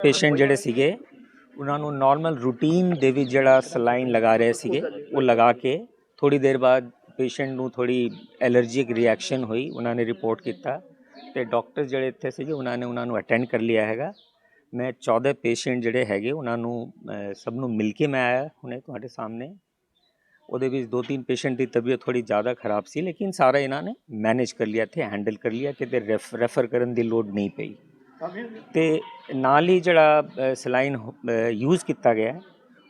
Patient ਜਿਹੜੇ ਸੀਗੇ, ਉਹਨਾਂ ਨੂੰ ਨਾਰਮਲ ਰੂਟੀਨ ਦੇ ਵਿੱਚ ਜਿਹੜਾ ਸਲਾਈਨ ਲਗਾ ਰਹੇ ਸੀਗੇ, ਉਹ ਲਗਾ ਕੇ ਥੋੜੀ ਦੇਰ ਬਾਅਦ ਪੇਸ਼ੈਂਟ ਨੂੰ ਥੋੜੀ ਐਲਰਜੀਕ ਰਿਐਕਸ਼ਨ ਹੋਈ, ਉਹਨਾਂ ਨੇ ਰਿਪੋਰਟ ਕੀਤਾ ਤੇ ਡਾਕਟਰ ਜਿਹੜੇ ਇੱਥੇ ਸੀਗੇ, ਉਹਨਾਂ ਨੇ ਉਹਨਾਂ ਨੂੰ ਅਟੈਂਡ ਕਰ ਲਿਆ ਹੈਗਾ। ਮੈਂ 14 ਪੇਸ਼ੈਂਟ ਜਿਹੜੇ ਹੈਗੇ, ਉਹਨਾਂ ਨੂੰ ਸਭ ਨੂੰ ਮਿਲ ਕੇ ਮੈਂ ਆਇਆ ਹੁਣੇ ਤੁਹਾਡੇ ਸਾਹਮਣੇ। ਉਹਦੇ ਵਿੱਚ ਦੋ ਤਿੰਨ ਪੇਸ਼ੈਂਟ ਦੀ ਤਬੀਅਤ ਥੋੜੀ ਜ਼ਿਆਦਾ ਖਰਾਬ ਸੀ, ਲੇਕਿਨ ਸਾਰਾ ਇਹਨਾਂ ਨੇ ਮੈਨੇਜ ਕਰ ਲਿਆ ਤੇ ਹੈਂਡਲ ਕਰ ਲਿਆ, ਕਿਤੇ ਰੈਫਰ ਕਰਨ ਦੀ ਲੋੜ ਨਹੀਂ ਪਈ। ਤੇ ਨਾਲ ਹੀ ਜਿਹੜਾ ਸਲਾਈਨ ਯੂਜ਼ ਕੀਤਾ ਗਿਆ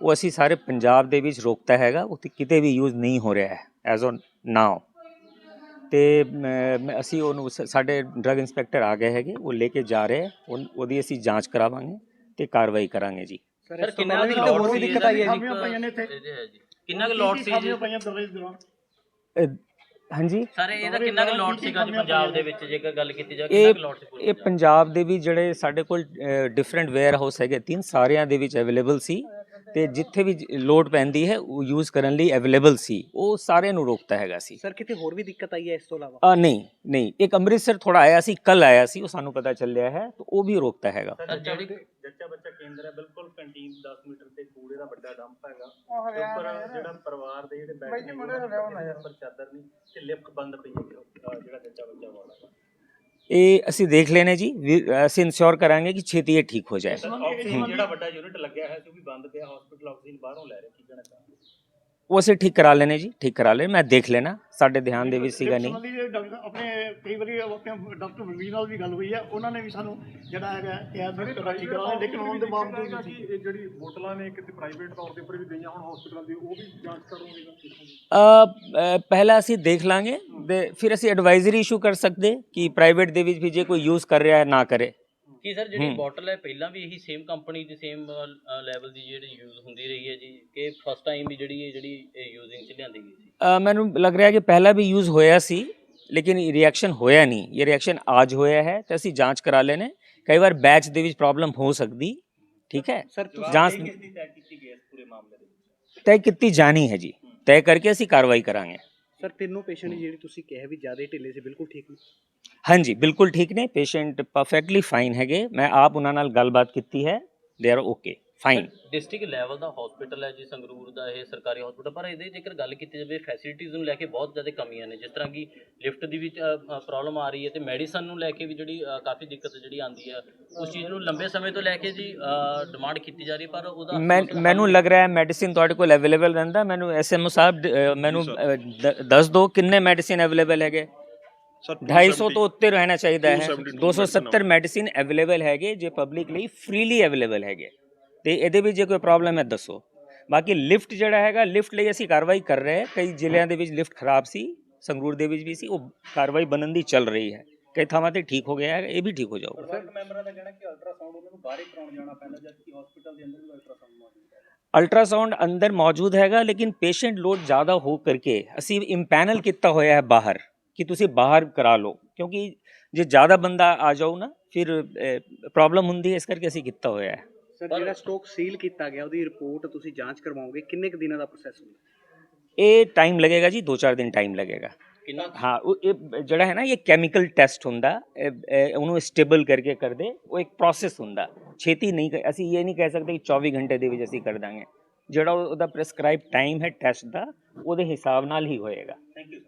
ਉਹ ਅਸੀਂ ਸਾਰੇ ਪੰਜਾਬ ਦੇ ਵਿੱਚ ਰੋਕਤਾ ਹੈਗਾ ਉਹ ਤੇ ਕਿਤੇ ਵੀ ਯੂਜ਼ ਨਹੀਂ ਹੋ ਰਿਹਾ ਹੈ ਐਜ਼ ਔਨ ਨਾਓ ਤੇ ਅਸੀਂ ਉਹਨੂੰ ਸ- ਸਾਡੇ ਡਰਗ ਇੰਸਪੈਕਟਰ ਆ ਗਏ ਹੈਗੇ ਉਹ ਲੈ ਕੇ ਜਾ ਰਹੇ ਉਹਦੀ ਅਸੀਂ ਜਾਂਚ ਕਰਾਵਾਂਗੇ ਤੇ ਕਾਰਵਾਈ ਕਰਾਂਗੇ ਜੀ। ਸਰ ਕਿੰਨਾ ਵੀ ਹੋਰ ਵੀ ਦਿੱਕਤ ਆਈ ਹੈ ਜੀ ਕਿੰਨਾ ਕੁ ਲੋਟ ਸੀ ਜੀ। ਹਾਂਜੀ? ਸਰ ਇਹਦਾ ਕਿੰਨਾ ਕੁ ਲੋਟ ਸੀਗਾ ਜੀ ਪੰਜਾਬ ਦੇ ਵਿੱਚ? ਜੇਕਰ ਗੱਲ ਕੀਤੀ ਜਾਵੇ ਕਿੰਨਾ ਕੁ ਲੋਟ ਸੀ ਪੂਰੇ ਇਹ ਪੰਜਾਬ ਦੇ ਵੀ ਜਿਹੜੇ ਸਾਡੇ ਕੋਲ ਡਿਫਰੈਂਟ ਵੇਅਰ ਹਾਊਸ ਹੈਗੇ ਤਿੰਨ ਸਾਰਿਆਂ ਦੇ ਵਿੱਚ ਅਵੇਲੇਬਲ ਸੀ। ਤੇ ਜਿੱਥੇ ਵੀ ਲੋਡ ਪੈਂਦੀ ਹੈ ਉਹ ਯੂਜ਼ ਕਰਨ ਲਈ ਅਵੇਲੇਬਲ ਸੀ। ਉਹ ਸਾਰਿਆਂ ਨੂੰ ਰੋਕਤਾ ਹੈਗਾ ਸੀ। ਸਰ ਕਿਤੇ ਹੋਰ ਵੀ ਦਿੱਕਤ ਆਈ ਹੈ ਇਸ ਤੋਂ ਇਲਾਵਾ? ਆ ਨਹੀਂ ਨਹੀਂ। ਇੱਕ ਅੰਮ੍ਰਿਤਸਰ ਥੋੜਾ ਆਇਆ ਸੀ ਕੱਲ ਆਇਆ ਸੀ ਉਹ ਸਾਨੂੰ ਪਤਾ ਚੱਲਿਆ ਹੈ ਤਾਂ ਉਹ ਵੀ ਰੋਕਤਾ ਹੈਗਾ। ਜੱਚਾ ਬੱਚਾ ਕੇਂਦਰ ਹੈ ਬਿਲਕੁਲ ਕੰਟੀਨ 10 ਮੀਟਰ ਤੇ ਕੂੜੇ ਦਾ ਵੱਡਾ ਡੰਪ ਹੈਗਾ। ਉੱਪਰ ਜਿਹੜਾ ਪਰਿਵਾਰ ਦੇ ਜਿਹੜੇ ਬੈਠੇ ਨੇ ਉੱਪਰ ਚਾਦਰ ਨਹੀਂ ਤੇ ਲਿਫਟ ਬੰਦ ਪਈ ਹੈ ਅਹ ਜਿਹੜਾ ਜੱਚਾ ਬੱਚਾ ਵਾਲਾ ਇਹ ਅਸੀਂ ਦੇਖ ਲੈਨੇ ਜੀ। ਵੀ- ਅਸੀਂ ਇਨਸ਼ੋਰ ਕਰਾਂਗੇ ਕਿ ਛੇਤੀ ਇਹ ਠੀਕ ਹੋ ਜਾਏ। ਜਿਹੜਾ ਵੱਡਾ ਯੂਨਿਟ ਲੱਗਿਆ ਹੈ ਉਹ ਵੀ ਬੰਦ ਪਿਆ ਹਸਪੀਟਲ ਆਕਸੀਜਨ ਬਾਹਰੋਂ ਲੈ ਰਹੇ ਕੀ ਕਹਿਣਾ ਚਾਹੁੰਦੇ ਉਹ ਅਸੀਂ ਠੀਕ ਕਰਾ ਲੈਨੇ ਜੀ ਠੀਕ ਕਰਾ ਲੈ ਮੈਂ ਦੇਖ ਲੈਣਾ ਸਾਡੇ ਧਿਆਨ ਦੇ ਵਿੱਚ ਸੀਗਾ ਨਹੀਂ। ਆਪਣੇ ਕਈ ਵਾਰੀ ਆਪਣੇ ਡਾਕਟਰ ਮਨਵੀਰ ਨਾਲ ਵੀ ਗੱਲ ਹੋਈ ਹੈ ਉਹਨਾਂ ਨੇ ਵੀ ਸਾਨੂੰ ਜਿਹੜਾ ਹੈਗਾ ਕਿਹਾ ਵੀ ਕਰਾਈ ਕਰਾਉਣਾ ਲੇਕਿਨ ਉਹਨਾਂ ਦੇ ਬਾਵਜੂਦ ਵੀ ਇਹ ਜਿਹੜੀ ਬੋਤਲਾਂ ਨੇ ਕਿਤੇ ਪ੍ਰਾਈਵੇਟ ਤੌਰ ਦੇ ਉੱਪਰ ਵੀ ਗਈਆਂ ਹੁਣ ਹਸਪੀਟਲਾਂ ਦੀ ਉਹ ਵੀ ਜਾਂਚ ਕਰੋਗੇ ਪਹਿਲਾਂ ਅਸੀਂ ਦੇਖ ਲਾਂਗੇ ਤੇ ਫਿਰ ਅਸੀਂ ਐਡਵਾਈਜ਼ਰੀ ਇਸ਼ੂ ਕਰ ਸਕਦੇ ਕਿ ਪ੍ਰਾਈਵੇਟ ਦੇ ਵਿੱਚ ਵੀ ਜੇ ਕੋਈ ਯੂਜ਼ ਕਰ ਰਿਹਾ ਹੈ ਨਾ ਕਰੇ। ਕੀ ਸਰ ਜਿਹੜੀ ਹੂੰ। ਬੋਟਲ ਹੈ ਪਹਿਲਾਂ ਵੀ ਇਹੀ ਸੇਮ ਕੰਪਨੀ ਦੀ ਸੇਮ ਲੈਵਲ ਦੀ ਜਿਹੜੀ ਯੂਜ਼ ਹੁੰਦੀ ਰਹੀ ਹੈ ਜੀ? ਕਿ ਫਸਟ ਟਾਈਮ ਵੀ ਜਿਹੜੀ ਇਹ ਜਿਹੜੀ ਯੂਜ਼ਿੰਗ ਚ ਲਿਆਂਦੀ ਗਈ ਸੀ? ਅ, ਮੈਨੂੰ ਲੱਗ ਰਿਹਾ ਕਿ ਪਹਿਲਾਂ ਵੀ ਯੂਜ਼ ਹੋਇਆ ਸੀ ਲੇਕਿਨ ਰਿਐਕਸ਼ਨ ਹੋਇਆ ਨਹੀਂ। ਇਹ ਰਿਐਕਸ਼ਨ ਅੱਜ ਹੋਇਆ ਹੈ ਤੇ ਅਸੀਂ ਜਾਂਚ ਕਰਾ ਲੈਨੇ ਕਈ ਵਾਰ ਬੈਚ ਦੇ ਵਿੱਚ ਪ੍ਰੋਬਲਮ ਹੋ ਸਕਦੀ ਠੀਕ ਹੈ? ਸਰ ਜਾਂਚ ਕਿਸ ਦੀ ਤੈਅ ਕੀਤੀ ਗਈ ਇਸ ਪੂਰੇ ਮਾਮਲੇ ਦੇ ਵਿੱਚ? ਤੈਅ ਕੀਤੀ ਜਾਣੀ ਹੈ ਜੀ। ਤੈਅ ਕਰਕੇ ਅਸੀਂ ਕਾਰਵਾਈ ਕਰਾਂਗੇ। ਸਰ ਤਿੰਨੋਂ ਪੇਸ਼ੈਂਟ ਜਿਹੜੀ ਤੁਸੀਂ ਕਿਹਾ ਵੀ ਜ਼ਿਆਦਾ ਢਿੱਲੇ ਸੀ ਬਿਲਕੁਲ ਠੀਕ ਨੇ? ਹਾਂਜੀ ਬਿਲਕੁਲ ਠੀਕ ਨੇ। ਪੇਸ਼ੈਂਟ ਪਰਫੈਕਟਲੀ ਫਾਈਨ ਹੈਗੇ। ਮੈਂ ਆਪ ਉਹਨਾਂ ਨਾਲ ਗੱਲਬਾਤ ਕੀਤੀ ਹੈ। They are okay fine district level the hospital ਹੈ ਜੀ ਸੰਗਰੂਰ ਦਾ ਇਹ ਸਰਕਾਰੀ ਹਸਪੀਟਲ ਪਰ ਇਹਦੇ ਜੇਕਰ ਗੱਲ ਕੀਤੀ ਜਾਵੇ ਫੈਸਿਲਿਟੀਜ਼ ਨੂੰ ਲੈ ਕੇ ਬਹੁਤ ਜ਼ਿਆਦਾ ਕਮੀਆਂ ਨੇ। ਜਿਸ ਤਰ੍ਹਾਂ ਕਿ ਲਿਫਟ ਦੀ ਵੀ ਪ੍ਰੋਬਲਮ ਆ ਰਹੀ ਹੈ ਤੇ ਮੈਡੀਸਨ ਨੂੰ ਲੈ ਕੇ ਵੀ ਜਿਹੜੀ ਕਾਫੀ ਦਿੱਕਤ ਜਿਹੜੀ ਆਉਂਦੀ ਹੈ ਉਸ ਚੀਜ਼ ਨੂੰ ਲੰਬੇ ਸਮੇਂ ਤੋਂ ਲੈ ਕੇ ਜੀ ਡਿਮਾਂਡ ਕੀਤੀ ਜਾ ਰਹੀ ਹੈ, ਪਰ ਉਹਦਾ ਮੈਨੂੰ ਲੱਗ ਰਿਹਾ ਹੈ ਮੈਡੀਸਿਨ ਤੁਹਾਡੇ ਕੋਲ ਅਵੇਲੇਬਲ ਰਹਿੰਦਾ। ਮੈਨੂੰ ਐਸਐਮਓ ਸਾਹਿਬ ਮੈਨੂੰ ਦੱਸ ਦਿਓ ਕਿੰਨੇ ਮੈਡੀਸਿਨ ਅਵੇਲੇਬਲ ਹੈਗੇ? 250 ਤੋਂ ਉੱਤੇ ਰਹਿਣਾ ਚਾਹੀਦਾ ਹੈ। 270 ਮੈਡੀਸਿਨ ਅਵੇਲੇਬਲ ਹੈਗੇ ਜੇ ਪਬਲਿਕ ਲਈ ਫ੍ਰੀਲੀ ਅਵੇਲੇਬਲ ਹੈਗੇ। ਤੇ ਇਹਦੇ ਵਿੱਚ ਜੇ ਕੋਈ ਪ੍ਰੋਬਲਮ ਹੈ ਦੱਸੋ। ਬਾਕੀ ਲਿਫਟ ਜਿਹੜਾ ਹੈਗਾ ਲਿਫਟ ਲਈ ਅਸੀਂ ਕਾਰਵਾਈ ਕਰ ਰਹੇ ਹਾਂ। ਕਈ ਜ਼ਿਲ੍ਹਿਆਂ ਦੇ ਵਿੱਚ ਲਿਫਟ ਖਰਾਬ ਸੀ ਸੰਗਰੂਰ ਦੇ ਵਿੱਚ ਵੀ ਸੀ ਉਹ ਕਾਰਵਾਈ ਬਣਨ ਦੀ ਚੱਲ ਰਹੀ ਹੈ। ਕਈ ਥਾਵਾਂ ਤੇ ਠੀਕ ਹੋ ਗਿਆ ਹੈ ਇਹ ਵੀ ਠੀਕ ਹੋ ਜਾਊਗਾ। ਪਰਿਵਾਰਕ ਮੈਂਬਰਾਂ ਦਾ ਕਹਿਣਾ ਕਿ ਅਲਟਰਾਸਾਊਂਡ ਉਹਨਾਂ ਨੂੰ ਬਾਹਰ ਹੀ ਕਰਾਉਣ ਜਾਣਾ ਪੈਂਦਾ ਜਦਕਿ ਹਸਪੀਟਲ ਦੇ ਅੰਦਰ ਵੀ ਅਲਟਰਾਸਾਊਂਡ ਮੌਜੂਦ ਹੈ। ਅਲਟਰਾਸਾਊਂਡ ਅੰਦਰ ਮੌਜੂਦ ਹੈਗਾ ਲੇਕਿਨ ਪੇਸ਼ੈਂਟ ਲੋਡ ਜ਼ਿਆਦਾ ਹੋ ਕਰਕੇ ਅਸੀਂ ਇੰਪੈਨਲ ਕੀਤਾ ਹੋਇਆ ਹੈ ਬਾਹਰ ਕਿ ਤੁਸੀਂ ਬਾਹਰ ਕਰਾ ਲਓ। ਕਿਉਂਕਿ ਜੇ ਜ਼ਿਆਦਾ ਬੰਦਾ ਆ ਜਾਓ ਨਾ ਫਿਰ ਪ੍ਰੋਬਲਮ ਹੁੰਦੀ ਹੈ ਇਸ ਕਰਕੇ ਅਸੀਂ ਕੀਤਾ ਹੋਇਆ ਹੈ। ਸਰ ਜਿਹੜਾ ਸਟਾਕ ਸੀਲ ਕੀਤਾ ਗਿਆ ਉਹਦੀ ਰਿਪੋਰਟ ਤੁਸੀਂ ਜਾਂਚ ਕਰਵਾਓਗੇ ਕਿੰਨੇ ਕੁ ਦਿਨਾਂ ਦਾ ਪ੍ਰੋਸੈਸ ਹੁੰਦਾ? ਇਹ ਟਾਈਮ ਲੱਗੇਗਾ ਜੀ 2-4 ਦਿਨ ਟਾਈਮ ਲੱਗੇਗਾ। ਕਿੰਨਾ? ਹਾਂ ਉਹ ਇਹ ਜਿਹੜਾ ਹੈ ਨਾ ਇਹ ਕੈਮੀਕਲ ਟੈਸਟ ਹੁੰਦਾ ਉਹਨੂੰ ਸਟੇਬਲ ਕਰਕੇ ਕਰਦੇ ਉਹ ਇੱਕ ਪ੍ਰੋਸੈਸ ਹੁੰਦਾ। ਛੇਤੀ ਨਹੀਂ ਅਸੀਂ ਇਹ ਨਹੀਂ ਕਹਿ ਸਕਦੇ ਕਿ 24 ਘੰਟੇ ਦੇ ਵਿੱਚ ਅਸੀਂ ਕਰ ਦਾਂਗੇ। ਜਿਹੜਾ ਉਹ- ਉਹਦਾ ਪ੍ਰੈਸਕ੍ਰਾਈਬ ਟਾਈਮ ਹੈ ਟੈਸਟ ਦਾ ਉਹਦੇ ਹਿਸਾਬ ਨਾਲ ਹੀ ਹੋਏਗਾ। Thank you